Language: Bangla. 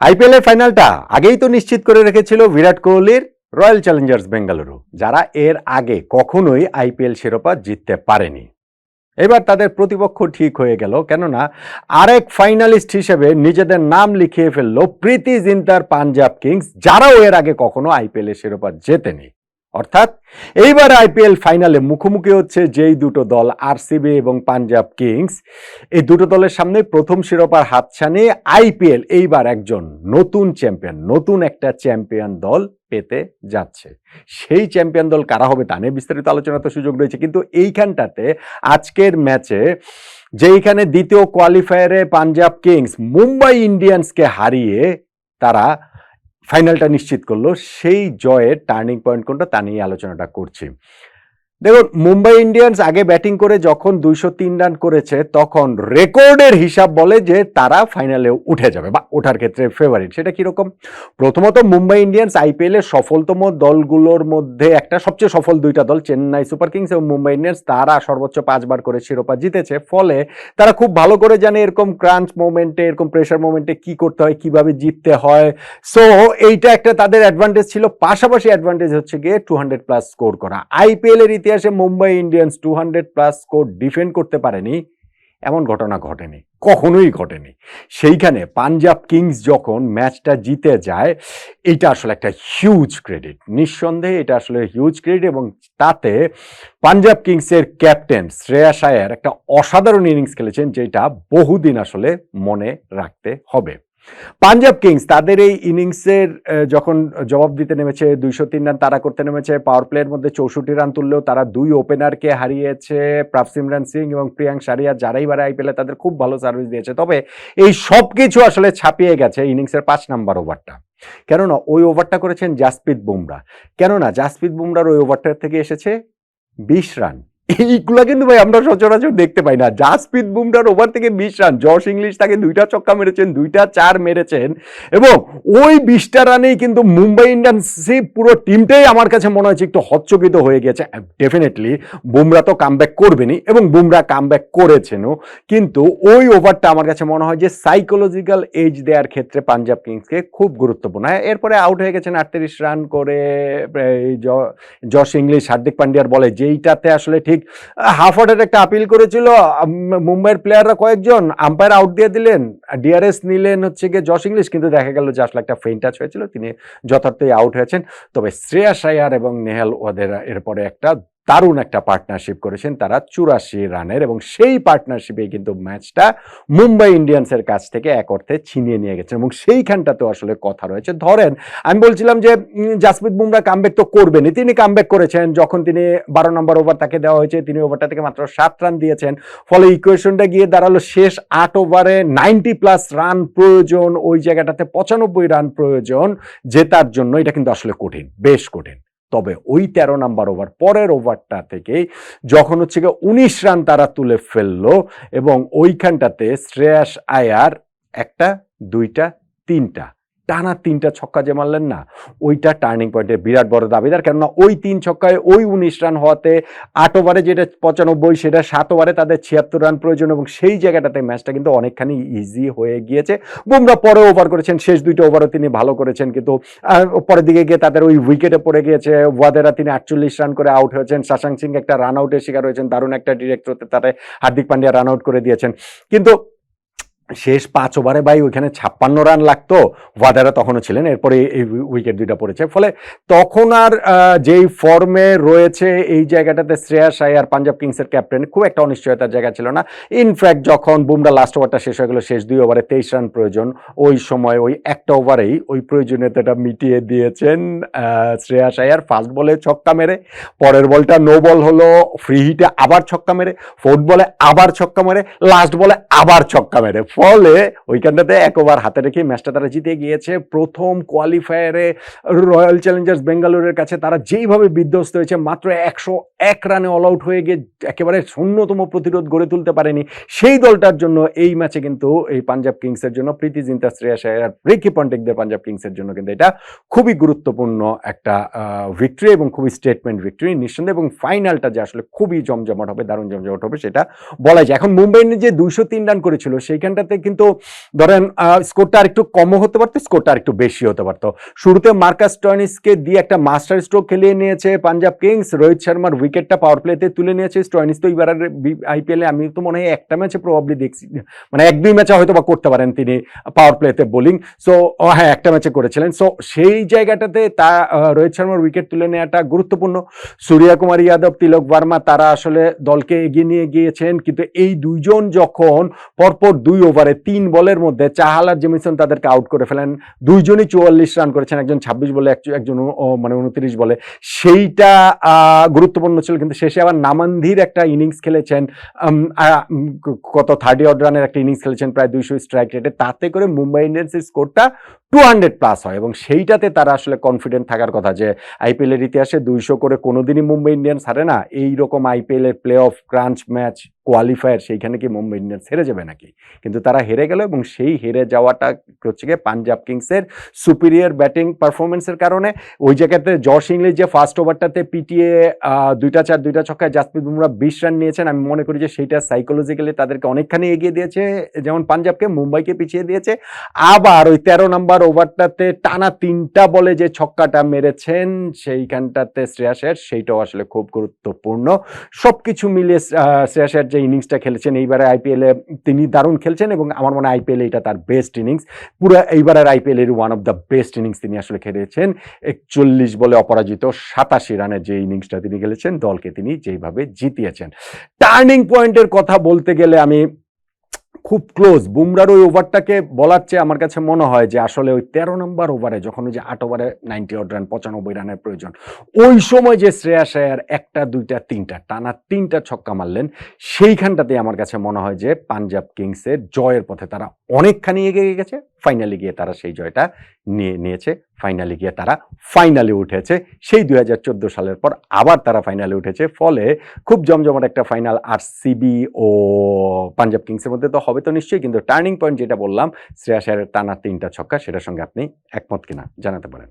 আইপিএল এর ফাইনালটা আগেই তো নিশ্চিত করে রেখেছিল বিরাট কোহলির রয়্যাল চ্যালেঞ্জার্স বেঙ্গালুরু, যারা এর আগে কখনোই আইপিএল শিরোপা জিততে পারেনি। এবার তাদের প্রতিপক্ষ ঠিক হয়ে গেল, কেননা আরেক ফাইনালিস্ট হিসেবে নিজেদের নাম লিখিয়ে ফেলল প্রীতি জিন্তার পাঞ্জাব কিংস, যারাও এর আগে কখনো আইপিএল এর শিরোপা জেতেনি। অর্থাৎ এইবার আইপিএল ফাইনালে মুখোমুখি হচ্ছে যেই দুটো দল, আরসিবি এবং পাঞ্জাব কিংস। এই দুটো দলের সামনে প্রথম শিরোপার হাতছানি আইপিএল। এইবার একজন নতুন চ্যাম্পিয়ন, নতুন একটা চ্যাম্পিয়ন দল পেতে যাচ্ছে। সেই চ্যাম্পিয়ন দল কারা হবে তা নিয়ে বিস্তারিত আলোচনা তো সুযোগ রয়েছে। কিন্তু এইখানটাতে আজকের ম্যাচে যেইখানে দ্বিতীয় কোয়ালিফায়ারে পাঞ্জাব কিংস, মুম্বাই ইন্ডিয়ান্সকে হারিয়ে তারা ফাইনালটা নিশ্চিত করল। সেই জয়ের টার্নিং পয়েন্ট কোনটা তা নিয়ে আলোচনাটা করছি। দেখুন, মুম্বাই ইন্ডিয়ান্স আগে ব্যাটিং করে যখন দুইশো তিন রান করেছে, তখন রেকর্ডের হিসাব বলে যে তারা ফাইনালে উঠে যাবে বা ওঠার ক্ষেত্রে ফেভারিট সেটা কীরকম? প্রথমত মুম্বাই ইন্ডিয়ান্স আইপিএল এর সফলতম দলগুলোর মধ্যে একটা সবচেয়ে সফল দুইটা দল, চেন্নাই সুপার কিংস এবং মুম্বাই ইন্ডিয়ান্স। তারা সর্বোচ্চ পাঁচবার করে শিরোপা জিতেছে, ফলে তারা খুব ভালো করে জানে এরকম ক্রাঞ্চ মোমেন্টে এরকম প্রেশার মোমেন্টে কি করতে হয়, কীভাবে জিততে হয়। সো এইটা একটা তাদের অ্যাডভান্টেজ ছিল। পাশাপাশি অ্যাডভান্টেজ হচ্ছে গিয়ে টু হান্ড্রেড প্লাস স্কোর করা। আইপিএল এর ইতিহাসে Mumbai Indians two hundred plus score defend করতে পারেনি, এমন ঘটনা ঘটেনি, কখনোই ঘটেনি। সেইখানে পাঞ্জাব কিংস যখন ম্যাচটা জিতে যায়, এটা আসলে একটা হিউজ ক্রেডিট নিঃসন্দেহে এটা আসলে হিউজ ক্রেডিট এবং তাতে পাঞ্জাব কিংসের ক্যাপ্টেন শ্রেয়া আয়ার একটা অসাধারণ ইনিংস খেলেছেন, যেটা বহুদিন আসলে মনে রাখতে হবে। পাঞ্জাব কিংস তাদের এই ইনিংসের যখন জবাব দিতে নেমেছে, দুইশো তিন রান তারা করতে নেমেছে, পাওয়ার প্লের মধ্যে চৌষট্টি রান তুললেও তারা দুই ওপেনারকে হারিয়েছে প্রাপসিমরান সিং এবং প্রিয়াঙ্ক সারিয়া, যারাই বারে আইপিএলে তাদের খুব ভালো সার্ভিস দিয়েছে। তবে এই সব কিছু আসলে ছাপিয়ে গেছে ইনিংসের পাঁচ নাম্বার ওভারটা। কেননা ওই ওভারটা করেছেন জাসপ্রীত বুমরা। কেননা জাসপ্রীত বুমরার ওই ওভারটার থেকে এসেছে বিশ রান। এইগুলা কিন্তু ভাই আমরা সচরাচর দেখতে পাই না। জাসপ্রীত বুমরার ওভার থেকে বিশ রান জশ ইংলিশ তাকে দুইটা ছক্কা মেরেছেন, দুইটা চার মেরেছেন এবং ওই বিশটা রানেই কিন্তু মুম্বাই ইন্ডিয়ান্স পুরো টিমটাই আমার কাছে মনে হয়েছে একটু হচ্চকিত হয়ে গেছে। ডেফিনেটলি বুমরা তো কামব্যাক করবেনই এবং বুমরা কামব্যাক করেছেনও। কিন্তু ওই ওভারটা আমার কাছে মনে হয় যে সাইকোলজিক্যাল এজ দেওয়ার ক্ষেত্রে পাঞ্জাব কিংসকে খুব গুরুত্বপূর্ণ। হ্যাঁ এরপরে আউট হয়ে গেছেন আটত্রিশ রান করে, এই জ- যশ ইংলিশ হার্দিক পান্ডিয়ার বলে, যেইটাতে আসলে ঠিক হাফ হাফওয়ার্ডের একটা আপিল করেছিল মুম্বাইয়ের প্লেয়াররা কয়েকজন আম্পায়ার আউট দিয়ে দিলেন ডিআরএস নিলেন হচ্ছে গিয়ে জশ ইংলিশ কিন্তু দেখা গেল যে আসলে একটা ফেইন টাচ হয়েছিল, তিনি যথার্থই আউট হয়েছেন। তবে শ্রেয়া সায়ার এবং নেহাল ওদের এরপরে একটা দারুণ একটা পার্টনারশিপ করেছেন তারা চুরাশি রানের এবং সেই পার্টনারশিপে কিন্তু ম্যাচটা মুম্বাই ইন্ডিয়ান্সের কাছ থেকে এক অর্থে ছিনিয়ে নিয়ে গেছেন এবং সেইখানটাতেও আসলে কথা রয়েছে। ধরেন, আমি বলছিলাম যে জাসপ্রীত বুমরা কামব্যাক তো করবেনই। তিনি কামব্যাক করেছেন, যখন তিনি বারো নম্বর ওভার তাকে দেওয়া হয়েছে, তিনি ওভারটা থেকে মাত্র সাত রান দিয়েছেন। ফলে ইকুয়েশনটা গিয়ে দাঁড়াল শেষ আট ওভারে নাইনটি প্লাস রান প্রয়োজন, ওই জায়গাটাতে পঁচানব্বই রান প্রয়োজন, জেতার জন্য। এটা কিন্তু আসলে কঠিন, বেশ কঠিন। তবে ওই তেরো নাম্বার ওভার পরের ওভারটা থেকে যখন হচ্ছে গিয়ে উনিশ রান তারা তুলে ফেলল এবং ওইখানটাতে শ্রেয়াস আয়ার একটা, দুইটা, তিনটা টানা তিনটা ছক্কা যে মারলেন না, ওইটা টার্নিং পয়েন্টের বিরাট বড় দাবিদার। কেননা ওই তিন ছক্কায় ওই উনিশ রান হওয়াতে আট ওভারে যেটা পঁচানব্বই, সেটা সাত ওভারে তাদের ছিয়াত্তর রান প্রয়োজন এবং সেই জায়গাটাতে ম্যাচটা কিন্তু অনেকখানি ইজি হয়ে গিয়েছে। বুমরা পরে ওভার করেছেন, শেষ দুইটা ওভারও তিনি ভালো করেছেন কিন্তু পরের দিকে গিয়ে তাদের ওই উইকেটে পড়ে গিয়েছে। ওয়াদেরা তিনি আটচল্লিশ রান করে আউট হয়েছেন। শাশাং সিং একটা রান আউটের শিকার হয়েছেন। দারুণ একটা ডিরেক্টরতে তারা হার্দিক পান্ডিয়া রান আউট করে দিয়েছেন। কিন্তু শেষ পাঁচ ওভারে ভাই ওইখানে ছাপ্পান্ন রান লাগতো। ওয়াদারা তখনও ছিলেন, এরপরে এই উইকেট দুইটা পড়েছে। ফলে তখন আর যেই ফর্মে রয়েছে এই জায়গাটাতে শ্রেয়াস আয়ার পাঞ্জাব কিংসের ক্যাপ্টেন, খুব একটা অনিশ্চয়তার জায়গা ছিল না। ইনফ্যাক্ট যখন বুমরা লাস্ট ওভারটা শেষ হয়ে গেল, শেষ দুই ওভারে তেইশ রান প্রয়োজন, ওই সময় ওই একটা ওভারেই ওই প্রয়োজনীয়তাটা মিটিয়ে দিয়েছেন শ্রেয়াস আয়ার ফার্স্ট বলে ছক্কা মেরে। পরের বলটা নো বল হলো ফ্রি হিটে আবার ছক্কা মেরে ফোর্থ বলে আবার ছক্কা মেরে লাস্ট বলে আবার ছক্কা মেরে। ফলে ওইখানটাতে একবার হাতে রেখে ম্যাচটা তারা জিতে গিয়েছে। প্রথম কোয়ালিফায়ারে রয়্যাল চ্যালেঞ্জার্স বেঙ্গালোরের কাছে তারা যেইভাবে বিধ্বস্ত হয়েছে, মাত্র একশো এক রানে অল আউট হয়ে গিয়ে একেবারে শূন্যতম প্রতিরোধ গড়ে তুলতে পারেনি। সেই দলটার জন্য এই ম্যাচে কিন্তু এই পাঞ্জাব কিংসের জন্য প্রীতি জিন্তা শ্রেয়া আর রিকি পন্টিকদের পাঞ্জাব কিংসের জন্য কিন্তু এটা খুবই গুরুত্বপূর্ণ একটা ভিক্টরি এবং খুবই স্টেটমেন্ট ভিক্টরি নিঃসন্দেহে এবং ফাইনালটা যে আসলে খুবই জমজমাট হবে, দারুণ জমজমাট হবে সেটা বলা যায়। এখন মুম্বাই যে দুইশো তিন রান করেছিল সেইখানটাতে কিন্তু ধরেন স্কোরটা আর একটু কমও হতে পারতো স্কোরটা আর একটু বেশি হতে পারতো। শুরুতে মার্কাস টয়নিসকে দিয়ে একটা মাস্টার স্ট্রোক খেলিয়ে নিয়েছে পাঞ্জাব কিংস রোহিত শর্মার উইকেটটা পাওয়ার প্লেতে তুলে নিয়েছে স্টয়নিস তো এবার আইপিএলে আমি তো মনে হয় একটা ম্যাচে প্রবাবলি দেখছি। মানে এক দুই ম্যাচে হয়তো বা করতে পারেন তিনি পাওয়ার প্লেতে বোলিং সো হ্যাঁ একটা ম্যাচে করেছিলেন। সো সেই জায়গাটাতে তা রোহিত শর্মার উইকেট তুলে নেওয়াটা গুরুত্বপূর্ণ। সূর্যা কুমার যাদব তিলক বর্মা তারা আসলে দলকে এগিয়ে নিয়ে গিয়েছেন। কিন্তু এই দুইজন যখন পরপর দুই ওভারে তিন বলের মধ্যে চাহাল আর জেমিসন তাদেরকে আউট করে ফেলেন। দুইজনই চুয়াল্লিশ রান করেছেন একজন ছাব্বিশ বলে একজন- মানে উনত্রিশ বলে। সেইটা আহ, গুরুত্বপূর্ণ ছিল কিন্তু শেষে আবার নামান্ধির একটা ইনিংস খেলেছেন কত থার্টি অড রানের একটা ইনিংস খেলেছেন, প্রায় দুইশো স্ট্রাইক রেটে তাতে করে মুম্বাই ইন্ডিয়ান্সের স্কোরটা টু হান্ড্রেড প্লাস হয় এবং সেইটাতে তারা আসলে কনফিডেন্ট থাকার কথা যে আইপিএল এর ইতিহাসে দুইশো করে কোনোদিনই মুম্বাই ইন্ডিয়ান্স হারে না। এইরকম আইপিএল এর play off crunch match qualifier সেইখানে কি মুম্বাই ইন্ডিয়ান্স হেরে যাবে নাকি? কিন্তু তারা হেরে গেল এবং সেই হেরে যাওয়াটা হচ্ছে গিয়ে পাঞ্জাব কিংসের সুপিরিয়র ব্যাটিং পারফরমেন্সের কারণে। ওই জায়গাতে জশ ইংলিশ যে ফার্স্ট ওভারটাতে পিটিয়ে দুইটা চার, দুইটা ছক্কায় জাসপ্রীত বুমরা বিশ রান নিয়েছেন। আমি মনে করি যে সেইটা সাইকোলজিক্যালি তাদেরকে অনেকখানি এগিয়ে দিয়েছে। যেমন পাঞ্জাবকে মুম্বাইকে পিছিয়ে দিয়েছে। আবার ওই তেরো নাম্বার ওভারটাতে টানা তিনটা বলে যে ছক্কাটা মেরেছেন সেইখানটাতে শ্রেয়াসের সেইটাও আসলে খুব গুরুত্বপূর্ণ। সবকিছু মিলিয়ে আহ, শ্রেয়াসের যে ইনিংসটা খেলেছেন এইবারে আইপিএলে তিনি দারুণ খেলছেন এবং আমার মনে হয় আইপিএল এটা তার বেস্ট ইনিংস পুরো এইবারের আইপিএল এর one of the best innings তিনি আসলে খেলেছেন। একচল্লিশ বলে অপরাজিত সাতাশি রানের যে ইনিংসটা তিনি খেলেছেন দলকে তিনি যেইভাবে জিতিয়েছেন। টার্নিং পয়েন্টের কথা বলতে গেলে আমি খুব ক্লোজ। বুমরার ওই ওভারটাকে বলার চেয়ে আমার কাছে মনে হয় যে আসলে ওই তেরো নম্বর ওভারে যখন ওই যে আট ওভারে নাইনটি অড রান, পঁচানব্বই রানের প্রয়োজন, ওই সময় যে শ্রেয়াস আয়ার একটা, দুইটা, তিনটা, টানা তিনটা ছক্কা মারলেন সেইখানটাতে আমার কাছে মনে হয় যে পাঞ্জাব কিংসের জয়ের পথে তারা অনেকখানি এগিয়ে গেছে ফাইনালে গিয়ে তারা সেই জয়টা নিয়ে, নিয়েছে ফাইনালে গিয়ে তারা ফাইনালে উঠেছে। সেই দুই হাজার চোদ্দ সালের পর আবার তারা ফাইনালে উঠেছে, ফলে খুব জমজমাট একটা ফাইনাল আর সিবি ও পাঞ্জাব কিংসের মধ্যে তো হবে তো নিশ্চয়ই, কিন্তু টার্নিং পয়েন্ট যেটা বললাম, শ্রেয়া আয়ারের টানা তিনটা ছক্কা, সেটার সঙ্গে আপনি একমত কিনা জানাতে পারেন।